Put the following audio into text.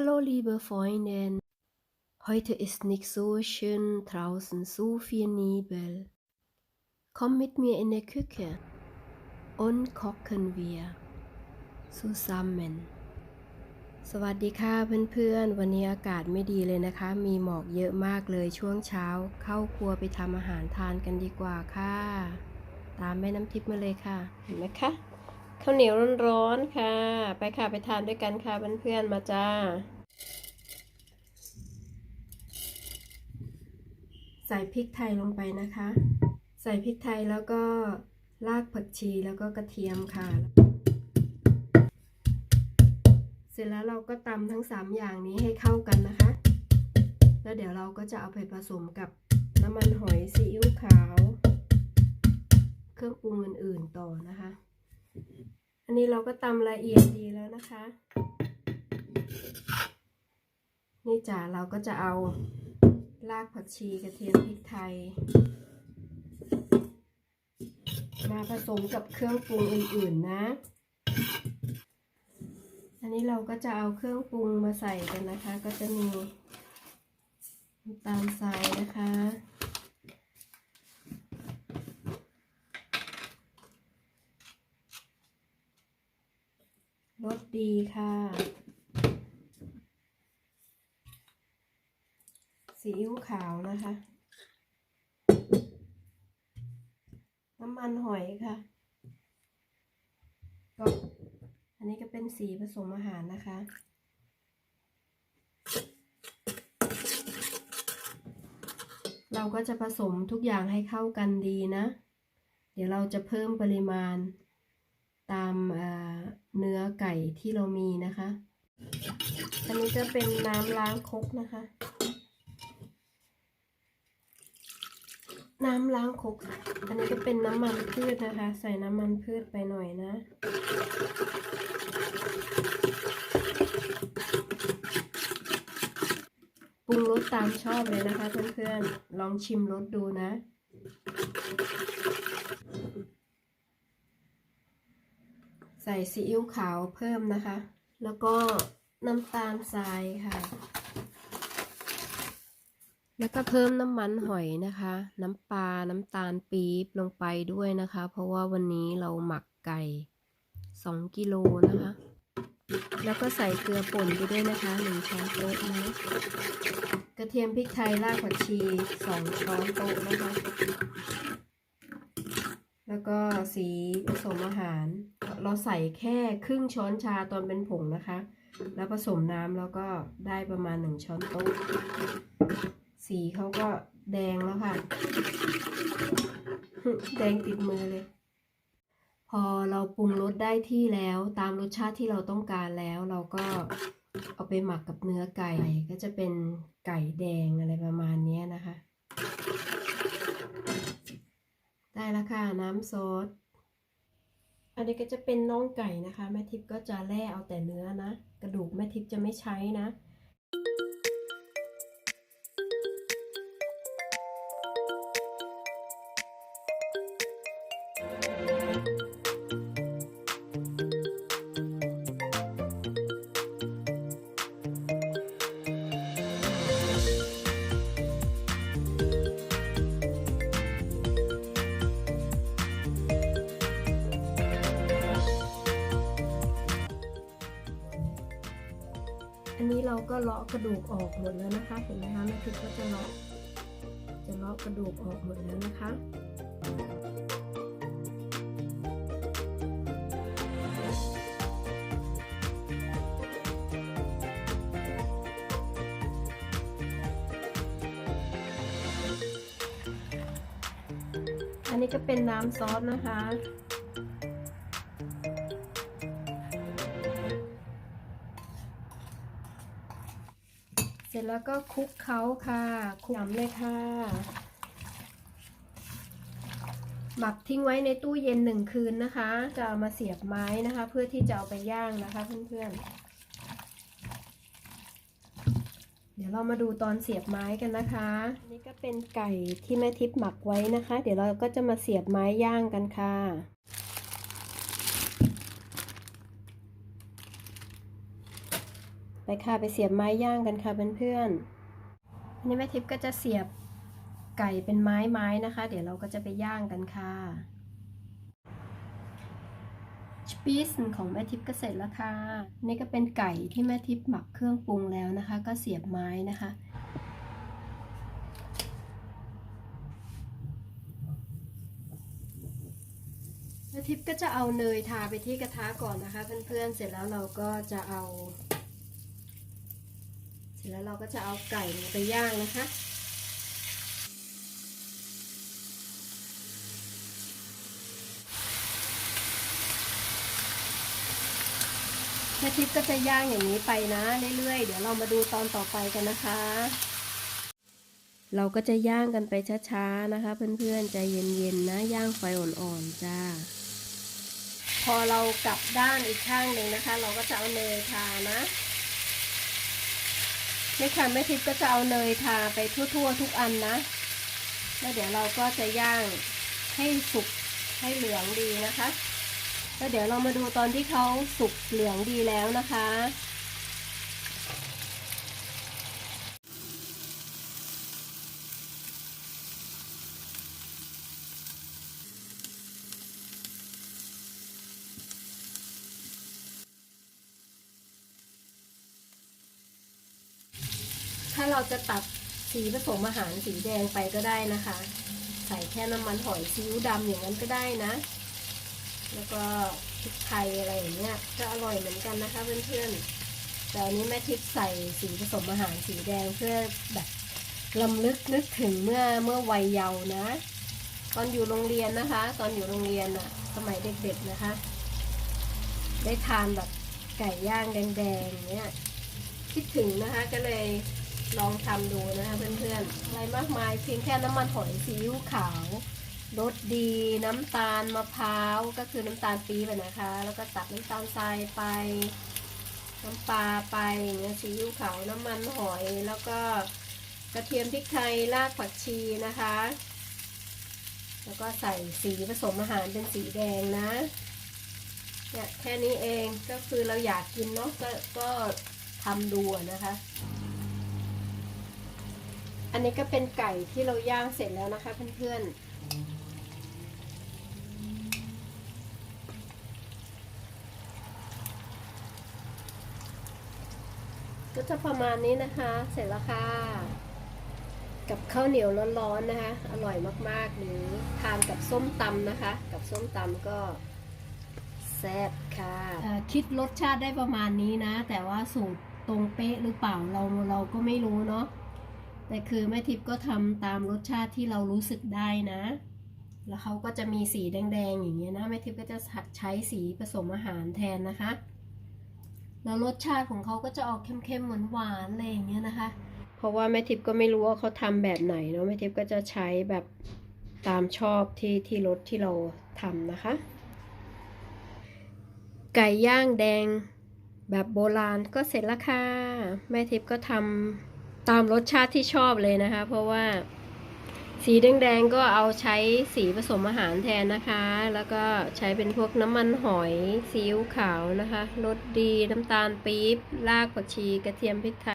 Hallo liebe Freundin, heute ist nicht so schön draußen, so viel Nebel. Komm mit mir in die Küche und kochen wir zusammen สวัสดีค่ะเพื่อนๆ วันนี้อากาศไม่ดีเลยนะคะ มีหมอกเยอะมากเลยช่วงเช้า เข้าครัวไปทำอาหารทานกันดีกว่าค่ะ ตามแม่น้ำทิพย์มาเลยค่ะ เห็นไหมคะ ข้าวเหนียวร้อนๆค่ะ ไปค่ะไปทานด้วยกันค่ะเพื่อนๆมาจ้า ใส่พริกไทยลงไปนะคะ ใส่พริกไทยแล้วก็รากผักชีแล้วก็กระเทียมค่ะ เสร็จแล้วเราก็ตำทั้ง 3 อย่างนี้ให้เข้ากันนะคะ แล้วเดี๋ยวเราก็จะเอาไปผสมกับน้ำมันหอยซีอิ๊วขาว เครื่องปรุงอื่นๆต่อนะคะ อันนี้เราก็ตำละเอียดดีแล้วนะคะ นี่จ้ะเราก็จะเอารากผักชีกระเทียมพริกไทย มาผสมกับเครื่องปรุงอื่นๆนะ อันนี้เราก็จะเอาเครื่องปรุงมาใส่กันนะคะ ก็จะมีน้ำตาลทรายนะคะ รส ดีค่ะ ซีอิ๊วขาวนะคะ น้ำมันหอยค่ะ ก็อันนี้ก็เป็นสีผสมอาหารนะคะเราก็จะผสมทุกอย่างให้เข้ากันดีนะ เดี๋ยวเราจะเพิ่มปริมาณ ตามเนื้อไก่ที่เรามีนะคะ อันนี้จะเป็นน้ำล้างครกนะคะ น้ำล้างครกอันนี้ก็เป็นน้ำมันพืชนะคะ ใส่น้ำมันพืชไปหน่อยนะปรุงรสตามชอบเลยนะคะเพื่อนๆ ลองชิมรสดูนะ ส่ซีอิ๊วขาวเพิ่มนะคะ แล้วก็น้ำตาลทรายค่ะ แล้วก็เพิ่มน้ำมันหอยนะคะ น้ำปลา น้ำตาลปี๊บลงไปด้วยนะคะ เพราะว่าวันนี้เราหมักไก่2กิโลนะคะ แล้วก็ใส่เกลือป่นไปด้วยนะคะหนึ่งช้อนโต๊ะนะกระเทียมพริกไทยรากผักชีสองช้อนโต๊ะนะคะ แล้วก็สีผสมอาหาร เราใส่แค่ครึ่งช้อนชาตอนเป็นผงนะคะ แล้วผสมน้ำแล้วก็ได้ประมาณหนึ่งช้อนโต๊ะ สีเขาก็แดงแล้วค่ะ แดงติดมือเลย พอเราปรุงรสได้ที่แล้วตามรสชาติที่เราต้องการแล้วเราก็เอาไปหมักกับเนื้อไก่ก็จะเป็นไก่แดงอะไรประมาณนี้นะคะ ได้แล้วค่ะน้ำซอส อันนี้ก็จะเป็นน่องไก่นะคะ แม่ทิพย์ก็จะแล่เอาแต่เนื้อนะ กระดูกแม่ทิพย์จะไม่ใช้นะ เราก็เลาะกระดูกออกหมดแล้วนะคะ เห็นไหมคะแม่ทิพย์ก็จะเลาะจะเลาะกระดูกออกหมดแล้วนะคะอันนี้ก็เป็นน้ำซอสนะคะ ร็จแล้วก็คลุกเขาค่ะคลุกยำเลยค่ะ หมักทิ้งไว้ในตู้เย็นหนึ่งคืนนะคะ จะเอามาเสียบไม้นะคะ เพื่อที่จะเอาไปย่างนะคะเพื่อนๆ เดี๋ยวเรามาดูตอนเสียบไม้กันนะคะอันนี่ก็เป็นไก่ที่แม่ทิพย์หมักไว้นะคะ เดี๋ยวเราก็จะมาเสียบไม้ย่างกันค่ะ ไปค่ะไปเสียบไม้ย่างกันค่ะเพื่อนๆอันนี้แม่ทิพย์ก็จะเสียบไก่เป็นไม้ไม้นะคะ เดี๋ยวเราก็จะไปย่างกันค่ะสปีสของแม่ทิพย์ก็เสร็จแล้วค่ะ นี่ก็เป็นไก่ที่แม่ทิพย์หมักเครื่องปรุงแล้วนะคะ ก็เสียบไม้นะคะ แม่ทิพย์ก็จะเอาเนยทาไปที่กระทะก่อนนะคะ เพื่อนๆเสร็จแล้วเราก็จะเอา เสร็จแล้วเราก็จะเอาไก่ลงไปย่างนะคะแม่ทิพย์ก็จะย่างอย่างนี้ไปนะเรื่อยๆ เดี๋ยวเรามาดูตอนต่อไปกันนะคะ เราก็จะย่างกันไปช้าๆนะคะ เพื่อนๆใจเย็นๆนะย่างไฟอ่อนๆจ้า พอเรากลับด้านอีกข้างหนึ่งนะคะ เราก็จะเอาเนยทานะ นี่ค่ะแม่ทิพย์ก็จะเอาเนยทาไปทั่วๆ ทุกอันนะ แล้วเดี๋ยวเราก็จะย่างให้สุกให้เหลืองดีนะคะ แล้วเดี๋ยวเรามาดูตอนที่เขาสุกเหลืองดีแล้วนะคะ ถ้า เราจะตัดสีผสมอาหารสีแดงไปก็ได้นะคะ ใส่แค่น้ำมันหอยซีอิ๊วดำอย่างนั้นก็ได้นะ แล้วก็พริกไทยอะไรอย่างเงี้ยก็อร่อยเหมือนกันนะคะเพื่อนๆแต่อันนี้แม่ทิพย์ใส่สีผสมอาหารสีแดงเพื่อแบบลำลึกนึกถึงเมื่อเมื่อวัยเยาว์นะ ตอนอยู่โรงเรียนนะคะ ตอนอยู่โรงเรียนอะสมัยเด็กๆนะคะ ได้ทานแบบไก่ย่างแดงๆเงี้ยคิดถึงนะคะก็เลย ลองทำดูนะคะเพื่อนๆ อะไรมากมายเพียงแค่น้ำมันหอยซีอิ๊วขาวรสดีน้ำตาลมะพร้าวก็คือน้ำตาลปี๊บนะคะ แล้วก็ตัดน้ำตาลทรายไป น้ำปลาไปเงี้ยซีอิ๊วขาวน้ำมันหอย แล้วก็กระเทียมพริกไทยรากผักชีนะคะ แล้วก็ใส่สีผสมอาหารเป็นสีแดงนะเนี่ยแค่นี้เองก็คือเราอยากกินเนาะก็ก็ทำดูนะคะ อันนี้ก็เป็นไก่ที่เราย่างเสร็จแล้วนะคะเพื่อนๆ ก็จะประมาณนี้นะคะ เสร็จแล้วค่ะ กับข้าวเหนียวร้อนๆนะคะ อร่อยมากๆ หรือทานกับส้มตำนะคะ กับส้มตำก็แซ่บค่ะคิดรสชาติได้ประมาณนี้นะ แต่ว่าสูตรตรงเป๊ะหรือเปล่าเราเราก็ไม่รู้เนาะ แต่คือแม่ทิพย์ก็ทำตามรสชาติที่เรารู้สึกได้นะ แล้วเขาก็จะมีสีแดงๆอย่างเงี้ยนะแม่ทิพย์ก็จะใช้สีผสมอาหารแทนนะคะ แล้วรสชาติของเขาก็จะออกเข้มๆหวานๆอะไรอย่างเงี้ยนะคะ เพราะว่าแม่ทิพย์ก็ไม่รู้ว่าเขาทำแบบไหนเนาะแม่ทิพย์ก็จะใช้แบบตามชอบที่ที่รสที่เราทำนะคะ ไก่ย่างแดงแบบโบราณก็เสร็จแล้วค่ะ แม่ทิพย์ก็ทำ ตามรสชาติที่ชอบเลยนะคะ เพราะว่าสีแดงๆก็เอาใช้สีผสมอาหารแทนนะคะ แล้วก็ใช้เป็นพวกน้ำมันหอยซีอิ๊วขาวนะคะรสดีน้ำตาลปี๊บรากผักชีกระเทียมพริกไทย